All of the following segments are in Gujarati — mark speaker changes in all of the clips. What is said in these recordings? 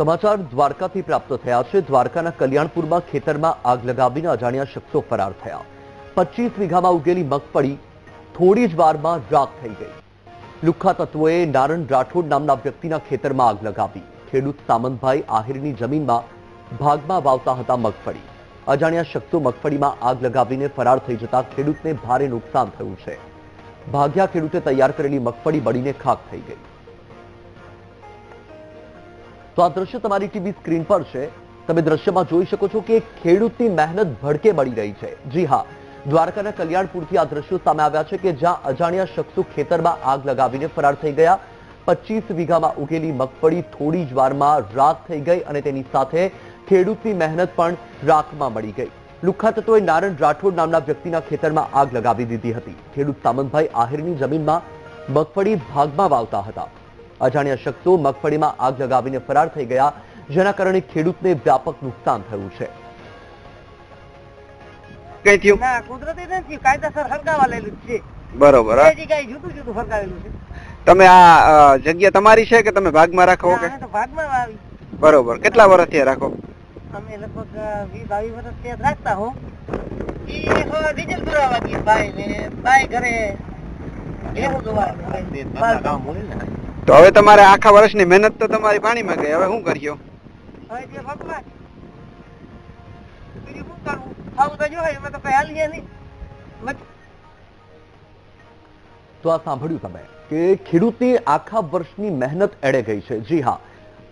Speaker 1: સમાચાર દ્વારકાથી પ્રાપ્ત થયા છે. દ્વારકાના કલ્યાણપુરમાં ખેતરમાં આગ લગાવીને અજાણ્યા શખ્સો ફરાર થયા. પચીસ વીઘામાં ઉગેલી મગફળી થોડી જ વારમાં રાખ થઈ ગઈ. લુખ્ખા તત્વોએ નારણ રાઠોડ નામના વ્યક્તિના ખેતરમાં આગ લગાવી. ખેડૂત સામંતભાઈ આહિરની જમીનમાં ભાગમાં વાવતા હતા મગફળી. અજાણ્યા શખ્સો મગફળીમાં આગ લગાવીને ફરાર થઈ જતા ખેડૂતને ભારે નુકસાન થયું છે. ભાગ્યા ખેડૂતે તૈયાર કરેલી મગફળી બળીને ખાક થઈ ગઈ. તો આ દ્રશ્ય તમારી ટીવી સ્ક્રીન પર છે. તમે દ્રશ્યમાં જોઈ શકો છો કે ખેડૂતની મહેનત ભડકે બળી રહી છે. જી હા, દ્વારકાના કલ્યાણપુરથી આ દ્રશ્યો સામે આવ્યા છે કે જ્યાં અજાણ્યા શખ્સો ખેતરમાં આગ લગાવીને ફરાર થઈ ગયા. પચીસ વીઘામાં ઉગેલી મગફળી થોડી જ વારમાં રાખ થઈ ગઈ અને તેની સાથે ખેડૂતની મહેનત પણ રાખમાં મળી ગઈ. લુખ્ખા તત્વોએ નારણ રાઠોડ નામના વ્યક્તિના ખેતરમાં આગ લગાવી દીધી હતી. ખેડૂત સામંતભાઈ આહિરની જમીનમાં મગફળી ભાગમાં વાવતા હતા. અજાણ્યા શખ્સો મગફળીમાં આગ લગાવીને ફરાર થઈ ગયા જેના કારણે ખેડૂતને વ્યાપક નુકસાન થયું છે.
Speaker 2: કઈ થયું?
Speaker 3: ના કુદરતી નથી કાયદેસર ફરકાવા છે.
Speaker 2: બરોબર
Speaker 3: બે
Speaker 2: હા?
Speaker 3: જગ્યાએ જુદું જુદું ફરકાવેલું છે.
Speaker 2: તમે આ જગ્યા તમારી છે કે તમે ભાગમાં રાખો કે?
Speaker 3: ભાગમાં વાવી
Speaker 2: બરોબર કેટલા વર્ષથી રાખો?
Speaker 3: અમે લગભગ વીસ બાવીસ વર્ષ ત્યાં રાખતા હો. ડીઝલ પુરાવા ગઈ ભાઈ ને ભાઈ. ઘરે ભેગું જોવા
Speaker 2: તો હવે તમારે આખા વર્ષની મહેનત તો તમારી પાણીમાં ગઈ. હવે શું કર્યો
Speaker 3: હવે જે ભગવાન બીજું શું કરવું? ખાવું તો જોઈએ અમે તો કઈ હાલીએ નહીં. મત-
Speaker 1: તો આ સાંભળ્યું તમે કે ખેડૂતની આખા વર્ષની મહેનત એડે ગઈ છે. જી હા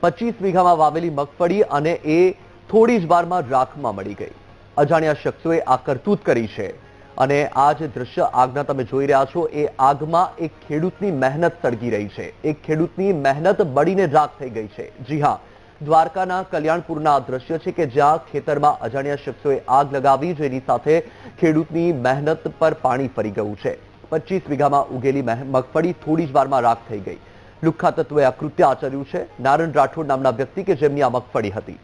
Speaker 1: પચીસ વીઘામાં વાવેલી મગફળી અને એ થોડી જ વારમાં રાખમાં મળી ગઈ. અજાણ્યા શખ્સોએ આ કરતૂત કરી છે. અને આ જે દ્રશ્ય આગના તમે જોઈ રહ્યા છો, એ આગમાં એક ખેડૂતની મહેનત સળગી રહી છે. એક ખેડૂતની મહેનત બળીને રાખ થઈ ગઈ છે. જી હા, દ્વારકાના કલ્યાણપુરના આ દ્રશ્ય છે કે જ્યાં ખેતરમાં અજાણ્યા શખ્સોએ આગ લગાવી, જેની સાથે ખેડૂતની મહેનત પર પાણી ફરી ગયું છે. પચીસ વીઘામાં ઉગેલી મગફળી થોડી જ વારમાં રાખ થઈ ગઈ. લુખ્ખા તત્વોએ આ કૃત્ય આચર્યું છે. નારણ રાઠોડ નામના વ્યક્તિ કે જેમની આ મગફળી હતી?